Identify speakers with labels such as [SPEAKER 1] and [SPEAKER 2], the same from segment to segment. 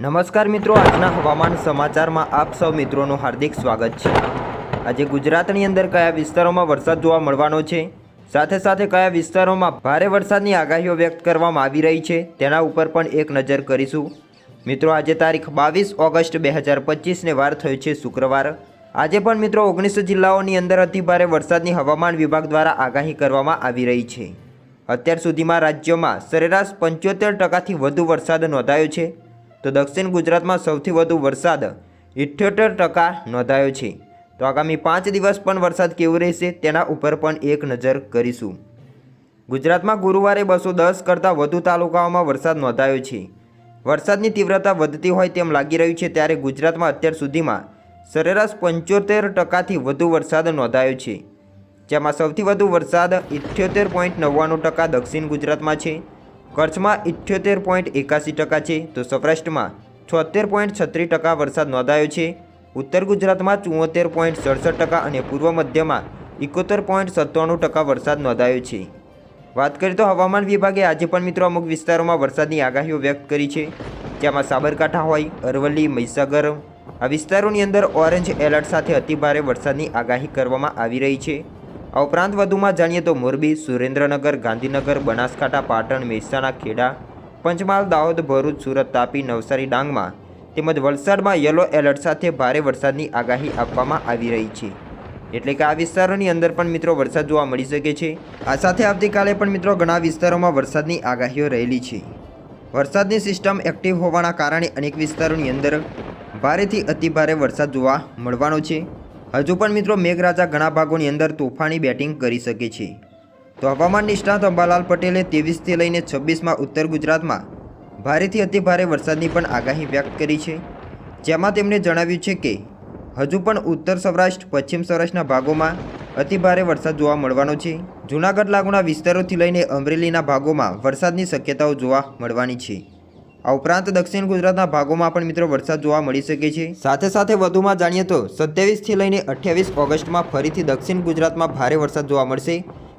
[SPEAKER 1] નમસ્કાર મિત્રો, આજના હવામાન સમાચારમાં આપ સૌ મિત્રોનું હાર્દિક સ્વાગત છે. આજે ગુજરાતની અંદર કયા વિસ્તારોમાં વરસાદ જોવા મળવાનો છે? સાથે સાથે કયા વિસ્તારોમાં ભારે વરસાદની આગાહીઓ વ્યક્ત કરવામાં આવી રહી છે? તેના ઉપર પણ એક નજર કરીશું. મિત્રો, આજે તારીખ બાવીસ ઓગસ્ટ બે હજાર પચીસને વાર થયો છે શુક્રવાર. આજે પણ મિત્રો, ઓગણીસ જિલ્લાઓની અંદર અતિભારે વરસાદની હવામાન વિભાગ દ્વારા આગાહી કરવામાં આવી રહી છે. અત્યાર સુધીમાં રાજ્યમાં સરેરાશ પંચોતેર ટકાથી વધુ વરસાદ નોંધાયો છે. તો દક્ષિણ ગુજરાતમાં સૌથી વધુ વરસાદ ઇઠ્યોતેર ટકા નોંધાયો છે. તો આગામી પાંચ દિવસ પણ વરસાદ કેવો રહેશે તેના ઉપર પણ એક નજર કરીશું. ગુજરાતમાં ગુરુવારે બસો દસ કરતાં વધુ તાલુકાઓમાં વરસાદ નોંધાયો છે. વરસાદની તીવ્રતા વધતી હોય તેમ લાગી રહ્યું છે ત્યારે ગુજરાતમાં અત્યાર સુધીમાં સરેરાશ પંચોતેર ટકાથી વધુ વરસાદ નોંધાયો છે. જેમાં સૌથી વધુ વરસાદ ઇઠ્યોતેર પોઈન્ટ નવ્વાણું ટકા દક્ષિણ ગુજરાતમાં છે. કચ્છમાં ઇઠ્યોતેર પોઈન્ટ એકાસી ટકા છે તો સૌરાષ્ટ્રમાં છોતેર પોઈન્ટ છત્રીસ ટકા વરસાદ નોંધાયો છે. ઉત્તર ગુજરાતમાં ચુંવોતેર પોઈન્ટ સડસઠ ટકા અને પૂર્વ મધ્યમાં એકોતેર પોઈન્ટ સત્તાણું ટકા વરસાદ નોંધાયો છે. વાત કરીએ તો હવામાન વિભાગે આજે પણ મિત્રો અમુક વિસ્તારોમાં વરસાદની આગાહીઓ વ્યક્ત કરી છે. જેમાં સાબરકાંઠા હોય, અરવલ્લી, મહીસાગર, આ વિસ્તારોની અંદર ઓરેન્જ એલર્ટ સાથે અતિભારે વરસાદની આગાહી કરવામાં આવી રહી છે. આ ઉપરાંત વધુમાં જાણીએ તો મોરબી, સુરેન્દ્રનગર, ગાંધીનગર, બનાસકાંઠા, પાટણ, મહેસાણા, ખેડા, પંચમહાલ, દાહોદ, ભરૂચ, સુરત, તાપી, નવસારી, ડાંગમાં તેમજ વલસાડમાં યલો એલર્ટ સાથે ભારે વરસાદની આગાહી આપવામાં આવી રહી છે. એટલે કે આ વિસ્તારોની અંદર પણ મિત્રો વરસાદ જોવા મળી શકે છે. આ સાથે આવતીકાલે પણ મિત્રો ઘણા વિસ્તારોમાં વરસાદની આગાહીઓ રહેલી છે. વરસાદની સિસ્ટમ એક્ટિવ હોવાના કારણે અનેક વિસ્તારોની અંદર ભારેથી અતિભારે વરસાદ જોવા મળવાનો છે. હજુ પણ મિત્રો મેઘરાજા ઘણા ભાગોની અંદર તોફાની બેટિંગ કરી શકે છે. તો હવામાન નિષ્ણાત અંબાલાલ પટેલે ત્રેવીસથી લઈને છવ્વીસમાં ઉત્તર ગુજરાતમાં ભારેથી અતિભારે વરસાદની પણ આગાહી વ્યક્ત કરી છે. જેમાં તેમણે જણાવ્યું છે કે, હજુ પણ ઉત્તર સૌરાષ્ટ્ર, પશ્ચિમ સૌરાષ્ટ્રના ભાગોમાં અતિભારે વરસાદ જોવા મળવાનો છે. જૂનાગઢ લાગુના વિસ્તારોથી લઈને અમરેલીના ભાગોમાં વરસાદની શક્યતાઓ જોવા મળવાની છે. આ ઉપરાંત દક્ષિણ ગુજરાતના ભાગોમાં પણ મિત્રો વરસાદ જોવા મળી શકે છે. સાથે સાથે વધુમાં જાણીએ તો સત્યાવીસથી લઈને અઠ્યાવીસ ઓગસ્ટમાં ફરીથી દક્ષિણ ગુજરાતમાં ભારે વરસાદ જોવા મળશે.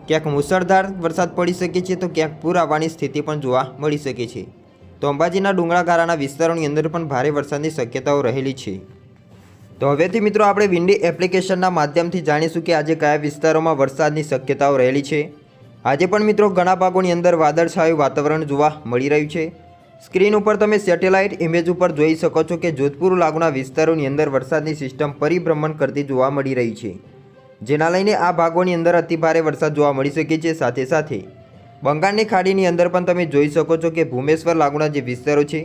[SPEAKER 1] ક્યાંક મુસળધાર વરસાદ પડી શકે છે તો ક્યાંક પૂર આવવાની સ્થિતિ પણ જોવા મળી શકે છે. તો અંબાજીના ડુંગળાગારાના વિસ્તારોની અંદર પણ ભારે વરસાદની શક્યતાઓ રહેલી છે. તો હવેથી મિત્રો આપણે વિન્ડી એપ્લિકેશનના માધ્યમથી જાણીશું કે આજે કયા વિસ્તારોમાં વરસાદની શક્યતાઓ રહેલી છે. આજે પણ મિત્રો ઘણા ભાગોની અંદર વાદળછાયું વાતાવરણ જોવા મળી રહ્યું છે. સ્ક્રીન ઉપર તમે સેટેલાઇટ ઇમેજ ઉપર જોઈ શકો છો કે જોધપુર લાગુના વિસ્તારોની અંદર વરસાદની સિસ્ટમ પરિભ્રમણ કરતી જોવા મળી રહી છે. જેના લઈને આ ભાગોની અંદર અતિભારે વરસાદ જોવા મળી શકે છે સાથે સાથે. બંગાળની ખાડીની અંદર પણ તમે જોઈ શકો છો કે ભૂમેશ્વર લાગુના જે વિસ્તારો છે,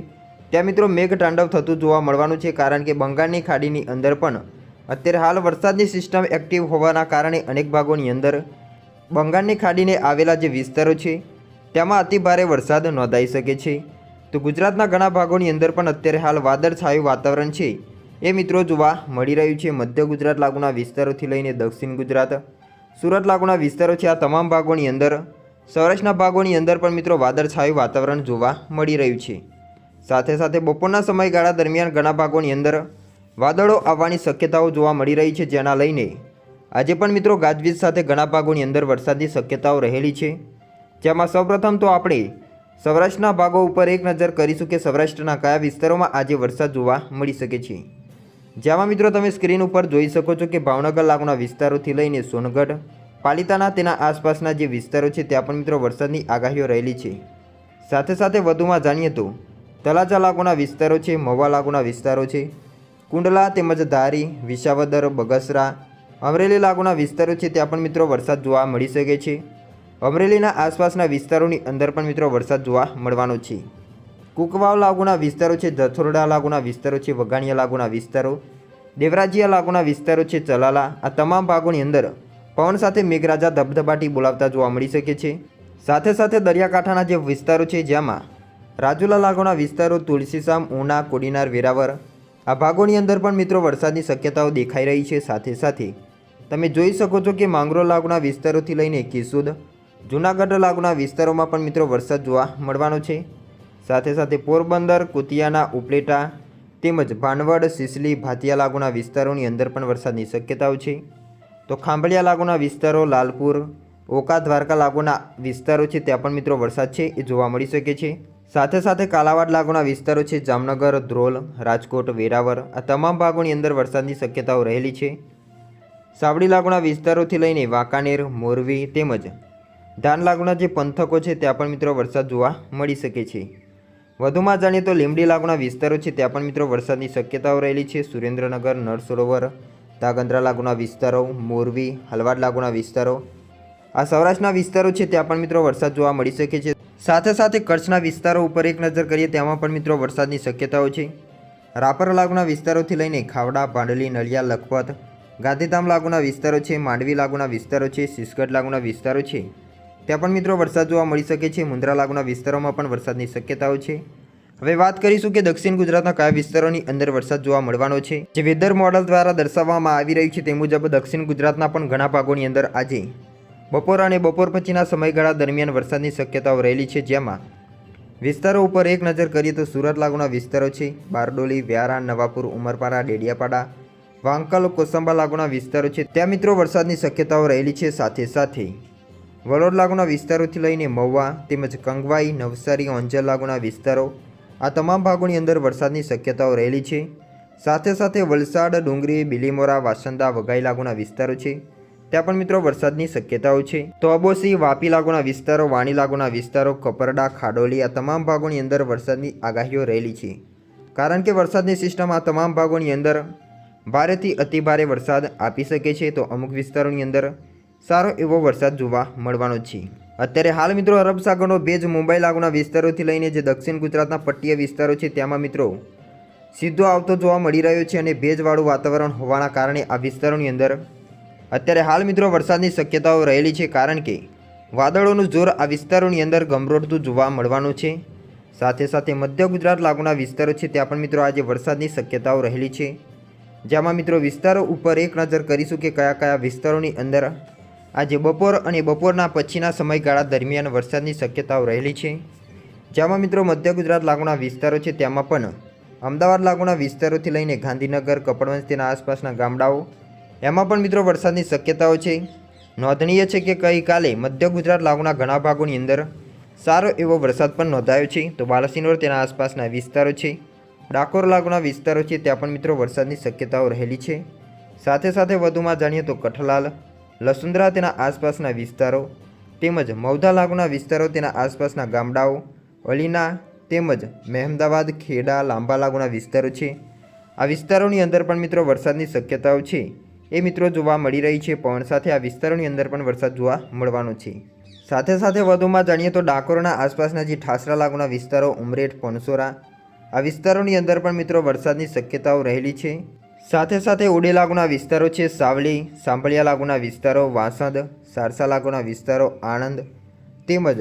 [SPEAKER 1] ત્યાં મિત્રો મેઘ તાંડવ થતું જોવા મળવાનું છે કારણ કે બંગાળની ખાડીની અંદર પણ અત્યારે હાલ વરસાદની સિસ્ટમ એક્ટિવ હોવાના કારણે અનેક ભાગોની અંદર બંગાળની ખાડીને આવેલા જે વિસ્તારો છે, તેમાં અતિભારે વરસાદ નોંધાઈ શકે છે. તો ગુજરાતના ઘણા ભાગોની અંદર પણ અત્યારે હાલ વાદળછાયું વાતાવરણ છે. એ મિત્રો જોવા મળી રહ્યું છે મધ્ય ગુજરાત લાગુના વિસ્તારોથી લઈને દક્ષિણ ગુજરાત. સુરત લાગુના વિસ્તારો છે આ તમામ ભાગોની અંદર. સૌરાષ્ટ્રના ભાગોની અંદર પણ મિત્રો વાદળછાયું વાતાવરણ જોવા મળી રહ્યું છે. સાથે સાથે બપોરના સમયગાળા દરમિયાન ઘણા ભાગોની અંદર વાદળો આવવાની શક્યતાઓ જોવા મળી રહી છે જેના લઈને આજે પણ મિત્રો ગાજવીજ સાથે ઘણા ભાગોની અંદર વરસાદની શક્યતાઓ રહેલી છે. જેમાં સૌપ્રથમ તો આપણે સૌરાષ્ટ્રના ભાગો ઉપર એક નજર કરીશું કે સૌરાષ્ટ્રના કયા વિસ્તારોમાં આજે વરસાદ જોવા મળી શકે છે. જેમાં મિત્રો તમે સ્ક્રીન ઉપર જોઈ શકો છો કે ભાવનગર લાગુના વિસ્તારોથી લઈને સોનગઢ, પાલિતાના તેના આસપાસના જે વિસ્તારો છે ત્યાં પણ મિત્રો વરસાદની આગાહીઓ રહેલી છે. સાથે સાથે વધુમાં જાણીએ તો તલાજા લાગુના વિસ્તારો છે મવા લાગુના વિસ્તારો છે, કુંડલા તેમજ ધારી, વિસાવદર, બગસરા, અમરેલી લાગુના વિસ્તારો છે ત્યાં પણ મિત્રો વરસાદ જોવા મળી શકે છે. અમરેલીના આસપાસના વિસ્તારોની અંદર પણ મિત્રો વરસાદ જોવા મળવાનો છે. કુકવાવ લાગુના વિસ્તારો છે જથોરડા લાગુના વિસ્તારો છે, વઘાણિયા લાગુના વિસ્તારો, દેવરાજીયા લાગુના વિસ્તારો છે, ચલાલા, આ તમામ ભાગોની અંદર પવન સાથે મેઘરાજા ધબધબાટી બોલાવતા જોવા મળી શકે છે. સાથે સાથે દરિયાકાંઠાના જે વિસ્તારો છે, જેમાં રાજુલા લાગુના વિસ્તારો તુલસીસામ ઉના, કોડીનાર વેરાવર આ ભાગોની અંદર પણ મિત્રો વરસાદની શક્યતાઓ દેખાઈ રહી છે. સાથે સાથે તમે જોઈ શકો છો કે માંગરોળ લાગુના વિસ્તારોથી લઈને કેસુદ જૂનાગઢ લાગુના વિસ્તારોમાં પણ મિત્રો વરસાદ જોવા મળવાનો છે. સાથે સાથે પોરબંદર, કુતિયાના, ઉપલેટા તેમજ ભાનવડ, સિસલી, ભાતિયા લાગુના વિસ્તારોની અંદર પણ વરસાદની શક્યતાઓ છે. તો ખાંભળિયા લાગુના વિસ્તારો, લાલપુર, ઓકા દ્વારકા લાગુના વિસ્તારો છે ત્યાં પણ મિત્રો વરસાદ છે એ જોવા મળી શકે છે. સાથે સાથે કાલાવાડ લાગુના વિસ્તારો છે જામનગર, ધ્રોલ, રાજકોટ વેરાવર આ તમામ ભાગોની અંદર વરસાદની શક્યતાઓ રહેલી છે. સાવડી લાગુના વિસ્તારોથી લઈને વાંકાનેર મોરવી તેમજ ધાન લાગુના જે પંથકો છે, ત્યાં પણ મિત્રો વરસાદ જોવા મળી શકે છે. વધુમાં જાણીએ તો લીમડી લાગુના વિસ્તારો છે, ત્યાં પણ મિત્રો વરસાદની શક્યતાઓ રહેલી છે. સુરેન્દ્રનગર નળ સરોવર તાગંદ્રા લાગુના વિસ્તારો મોરવી હલવાડ લાગુના વિસ્તારો. આ સૌરાષ્ટ્રના વિસ્તારો છે, ત્યાં પણ મિત્રો વરસાદ જોવા મળી શકે છે. સાથે સાથે કચ્છના વિસ્તારો ઉપર એક નજર કરીએ તેમાં પણ મિત્રો વરસાદની શક્યતાઓ છે. રાપર લાગુના વિસ્તારોથી લઈને ખાવડા ભાંડલી નળિયા, લખપત, ગાંધીધામ લાગુના વિસ્તારો છે, માંડવી લાગુના વિસ્તારો છે, સિસગઢ લાગુના વિસ્તારો છે. ત્યાં પણ મિત્રો વરસાદ જોવા મળી શકે છે. મુંદ્રા લાગુના વિસ્તારોમાં પણ વરસાદની શક્યતાઓ છે. હવે વાત કરીશું કે દક્ષિણ ગુજરાતના કયા વિસ્તારોની અંદર વરસાદ જોવા મળવાનો છે. જે વેધર મોડલ દ્વારા દર્શાવવામાં આવી રહ્યું છે તે મુજબ દક્ષિણ ગુજરાતના પણ ઘણા ભાગોની અંદર આજે બપોર અને બપોર પછીના સમયગાળા દરમિયાન વરસાદની શક્યતાઓ રહેલી છે. જેમાં વિસ્તારો ઉપર એક નજર કરીએ તો સુરત લાગુના વિસ્તારો છે. બારડોલી, વ્યારા, નવાપુર, ઉમરપાડા, ડેડિયાપાડા, વાંકલ, કોસંબા લાગુના વિસ્તારો છે. ત્યાં મિત્રો વરસાદની શક્યતાઓ રહેલી છે સાથે સાથે વડોદ લાગુના વિસ્તારોથી લઈને મહુવા તેમજ કંગવાઈ, નવસારી ઓંજલ લાગુના વિસ્તારો આ તમામ ભાગોની અંદર વરસાદની શક્યતાઓ રહેલી છે. સાથે સાથે વલસાડ, ડુંગરી, બિલીમોરા, વાસંદા, વઘાઈ લાગુના વિસ્તારો છે. ત્યાં પણ મિત્રો વરસાદની શક્યતાઓ છે. તો અબોસી વાપી લાગુના વિસ્તારો, વાણી લાગુના વિસ્તારો, કપરડા, ખાડોલી આ તમામ ભાગોની અંદર વરસાદની આગાહીઓ રહેલી છે. કારણ કે વરસાદની સિસ્ટમ આ તમામ ભાગોની અંદર ભારેથી અતિભારે વરસાદ આપી શકે છે તો અમુક વિસ્તારોની અંદર સારો એવો વરસાદ જોવા મળવાનો છે. અત્યારે હાલ મિત્રો અરબ સાગરનો ભેજ મુંબઈ લાગુના વિસ્તારોથી લઈને જે દક્ષિણ ગુજરાતના પટ્ટીય વિસ્તારો છે તેમાં મિત્રો સીધો આવતો જોવા મળી રહ્યો છે અને ભેજવાળું વાતાવરણ હોવાના કારણે આ વિસ્તારોની અંદર અત્યારે હાલ મિત્રો વરસાદની શક્યતાઓ રહેલી છે કારણ કે વાદળોનું જોર આ વિસ્તારોની અંદર ગમરોડતું જોવા મળવાનું છે. સાથે સાથે મધ્ય ગુજરાત લાગુના વિસ્તારો છે ત્યાં પણ મિત્રો આજે વરસાદની શક્યતાઓ રહેલી છે. જેમાં મિત્રો વિસ્તારો ઉપર એક નજર કરીશું કે કયા કયા વિસ્તારોની અંદર આજે બપોર અને બપોરના પછીના સમયગાળા દરમિયાન વરસાદની શક્યતાઓ રહેલી છે. જેમાં મિત્રો મધ્ય ગુજરાત લાગુના વિસ્તારો છે તેમાં પણ અમદાવાદ લાગુના વિસ્તારોથી લઈને ગાંધીનગર, કપડવંજ તેના આસપાસના ગામડાઓ, એમાં પણ મિત્રો વરસાદની શક્યતાઓ છે. નોંધનીય છે કે ગઈકાલે મધ્ય ગુજરાત લાગુના ઘણા ભાગોની અંદર સારો એવો વરસાદ પણ નોંધાયો છે. તો બાલાસિનોર તેના આસપાસના વિસ્તારો છે, ડાકોર લાગુના વિસ્તારો છે, ત્યાં પણ મિત્રો વરસાદની શક્યતાઓ રહેલી છે. સાથે સાથે વધુમાં જાણીએ તો કઠલાલ લસુંદરા તેના આસપાસના વિસ્તારો તેમજ મૌધા લાગુના વિસ્તારો તેના આસપાસના ગામડાઓ, અલીના તેમજ મહેમદાવાદ, ખેડા લાંબા લાગુના વિસ્તારો છે. આ વિસ્તારોની અંદર પણ મિત્રો વરસાદની શક્યતાઓ છે. એ મિત્રો જોવા મળી રહી છે, પવન સાથે આ વિસ્તારોની અંદર પણ વરસાદ જોવા મળવાનો છે. સાથે સાથે વધુમાં જાણીએ તો ડાકોરના આસપાસના જે ઠાસરા લાગુના વિસ્તારો, ઉમરેઠ પણસોરા આ વિસ્તારોની અંદર પણ મિત્રો વરસાદની શક્યતાઓ રહેલી છે. સાથે સાથે ઓડે લાગુના વિસ્તારો છે સાવલી, સાંભળિયા લાગુના વિસ્તારો વાસદ, સારસા લાગુના વિસ્તારો આણંદ તેમજ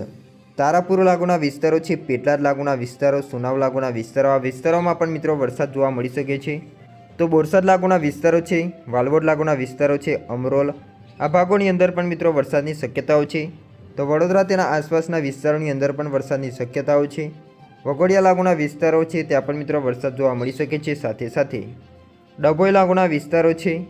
[SPEAKER 1] તારાપુર લાગુના વિસ્તારો છે પેટલાદ લાગુના વિસ્તારો, સુનાવ લાગુના વિસ્તારો. આ વિસ્તારોમાં પણ મિત્રો વરસાદ જોવા મળી શકે છે. તો બોરસદ લાગુના વિસ્તારો છે, વાલવોડ લાગુના વિસ્તારો છે, અમરોલ. આ ભાગોની અંદર પણ મિત્રો વરસાદની શક્યતાઓ છે. તો વડોદરા તેના આસપાસના વિસ્તારોની અંદર પણ વરસાદની શક્યતાઓ છે. વગોડિયા લાગુના વિસ્તારો છે, ત્યાં પણ મિત્રો વરસાદ જોવા મળી શકે છે સાથે સાથે. ડભોઈ લાગુના વિસ્તારો છે.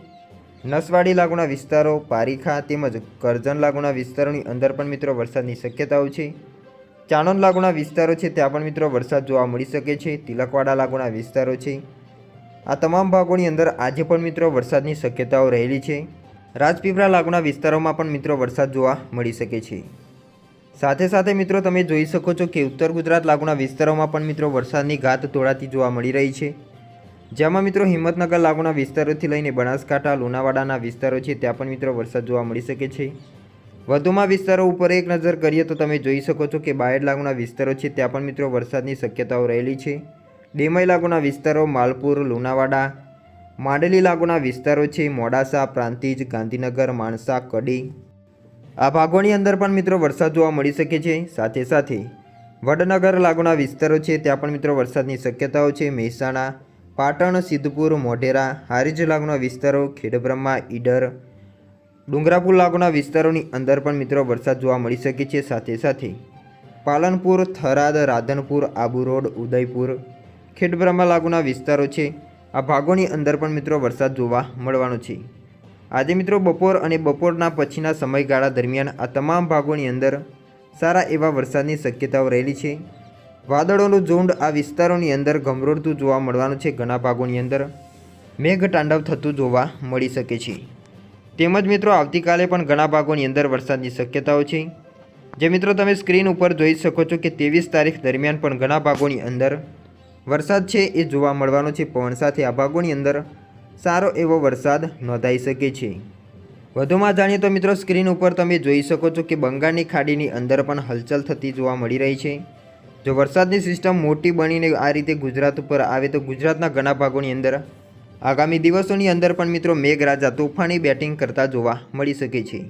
[SPEAKER 1] નસવાડી લાગુના વિસ્તારો, પારીખા તેમજ કરજણ લાગુના વિસ્તારોની અંદર પણ મિત્રો વરસાદની શક્યતાઓ છે. ચાણંદ લાગુના વિસ્તારો છે ત્યાં પણ મિત્રો વરસાદ જોવા મળી શકે છે. તિલકવાડા લાગુના વિસ્તારો છે. આ તમામ ભાગોની અંદર આજે પણ મિત્રો વરસાદની શક્યતાઓ રહેલી છે. રાજપીપળા લાગુના વિસ્તારોમાં પણ મિત્રો વરસાદ જોવા મળી શકે છે. સાથે સાથે મિત્રો તમે જોઈ શકો છો કે ઉત્તર ગુજરાત લાગુના વિસ્તારોમાં પણ મિત્રો વરસાદની ઘાત તોડાતી જોવા મળી રહી છે. જેમાં મિત્રો હિંમતનગર લાગુના વિસ્તારોથી લઈને બનાસકાંઠા, લુણાવાડાના વિસ્તારો છે, ત્યાં પણ મિત્રો વરસાદ જોવા મળી શકે છે. વધુમાં વિસ્તારો ઉપર એક નજર કરીએ તો તમે જોઈ શકો છો કે બાયડ લાગુના વિસ્તારો છે, ત્યાં પણ મિત્રો વરસાદની શક્યતાઓ રહેલી છે. ડેમઈ લાગુના વિસ્તારો માલપુર, લુણાવાડા, માંડલી લાગુના વિસ્તારો છે, મોડાસા, પ્રાંતિજ, ગાંધીનગર, માણસા, કડી. આ ભાગોની અંદર પણ મિત્રો વરસાદ જોવા મળી શકે છે. સાથે સાથે વડનગર લાગુના વિસ્તારો છે, ત્યાં પણ મિત્રો વરસાદની શક્યતાઓ છે. મહેસાણા પાટણ, સિદ્ધપુર, મોઢેરા, હારીજ લાગુના વિસ્તારો, ખેડબ્રહ્મા, ઈડર, ડુંગરાપુર લાગુના વિસ્તારોની અંદર પણ મિત્રો વરસાદ જોવા મળી શકે છે સાથે સાથે. પાલનપુર, થરાદ, રાધનપુર, આબુ રોડ, ઉદયપુર ખેડબ્રહ્મા લાગુના વિસ્તારો છે. આ ભાગોની અંદર પણ મિત્રો વરસાદ જોવા મળવાનો છે. આજે મિત્રો બપોર અને બપોરના પછીના સમયગાળા દરમિયાન આ તમામ ભાગોની અંદર સારા એવા વરસાદની શક્યતાઓ રહેલી છે. વાદળોનું ઝુંડ આ વિસ્તારોની અંદર ગમરોડતું જોવા મળવાનું છે ઘણા ભાગોની અંદર. મેઘ તાંડવ થતું જોવા મળી શકે છે. તેમજ મિત્રો, આવતીકાલે પણ ઘણા ભાગોની અંદર વરસાદની શક્યતાઓ છે. જે મિત્રો, તમે સ્ક્રીન ઉપર જોઈ શકો છો કે ત્રેવીસ તારીખ દરમિયાન પણ ઘણા ભાગોની અંદર વરસાદ છે એ જોવા મળવાનો છે. પવન સાથે આ ભાગોની અંદર સારો એવો વરસાદ નોંધાઈ શકે છે. વધુમાં જાણીએ તો મિત્રો, સ્ક્રીન ઉપર તમે જોઈ શકો છો કે બંગાળની ખાડીની અંદર પણ હલચલ થતી જોવા મળી રહી છે. જો વરસાદની સિસ્ટમ મોટી બનીને આ રીતે ગુજરાત ઉપર આવે તો ગુજરાતના ઘણા ભાગોની અંદર આગામી દિવસોની અંદર પણ મિત્રો મેઘરાજા તોફાની બેટિંગ કરતા જોવા મળી શકે છે.